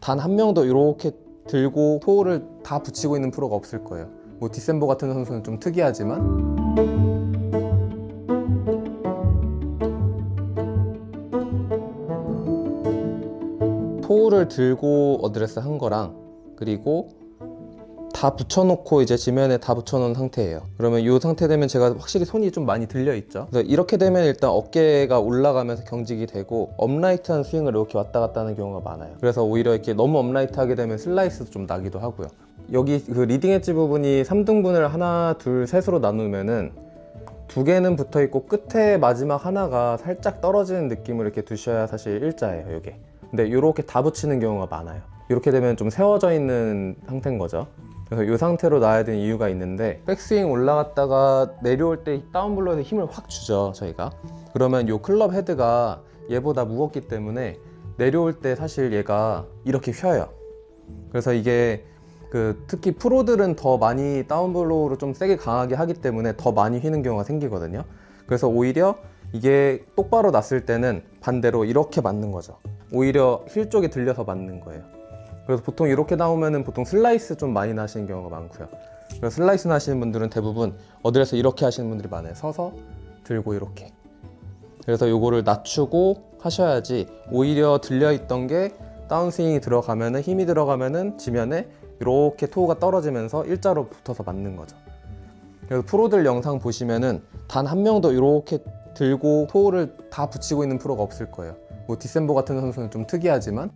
단 한 명도 이렇게 들고 토를 다 붙이고 있는 프로가 없을 거예요. 뭐 디셈버 같은 선수는 좀 특이하지만 토를 들고 어드레스 한 거랑 그리고 다 붙여놓고 이제 지면에 다 붙여놓은 상태예요. 그러면 이 상태 되면 제가 확실히 손이 좀 많이 들려 있죠. 그래서 이렇게 되면 일단 어깨가 올라가면서 경직이 되고 업라이트한 스윙을 이렇게 왔다 갔다 하는 경우가 많아요. 그래서 오히려 이렇게 너무 업라이트 하게 되면 슬라이스도 좀 나기도 하고요. 여기 그 리딩 엣지 부분이 3등분을 하나, 둘, 셋으로 나누면은 두 개는 붙어 있고 끝에 마지막 하나가 살짝 떨어지는 느낌을 이렇게 두셔야 사실 일자예요, 이게. 근데 이렇게 다 붙이는 경우가 많아요. 이렇게 되면 좀 세워져 있는 상태인 거죠. 그래서 이 상태로 놔야 되는 이유가 있는데 백스윙 올라갔다가 내려올 때 다운블로에서 힘을 확 주죠 저희가. 그러면 이 클럽 헤드가 얘보다 무겁기 때문에 내려올 때 사실 얘가 이렇게 휘어요. 그래서 이게 그 특히 프로들은 더 많이 다운블로우로 좀 세게 강하게 하기 때문에 더 많이 휘는 경우가 생기거든요. 그래서 오히려 이게 똑바로 났을 때는 반대로 이렇게 맞는 거죠. 오히려 힐 쪽에 들려서 맞는 거예요 그래서 보통 이렇게 나오면은 보통 슬라이스 좀 많이 나시는 경우가 많고요. 그래서 슬라이스 나시는 분들은 대부분 어드레스 이렇게 하시는 분들이 많아요. 서서 들고 이렇게. 그래서 요거를 낮추고 하셔야지 오히려 들려 있던 게 다운스윙이 들어가면은 힘이 들어가면은 지면에 이렇게 토우가 떨어지면서 일자로 붙어서 맞는 거죠. 그래서 프로들 영상 보시면은 단 한 명도 이렇게 들고 토우를 다 붙이고 있는 프로가 없을 거예요. 뭐 디셈버 같은 선수는 좀 특이하지만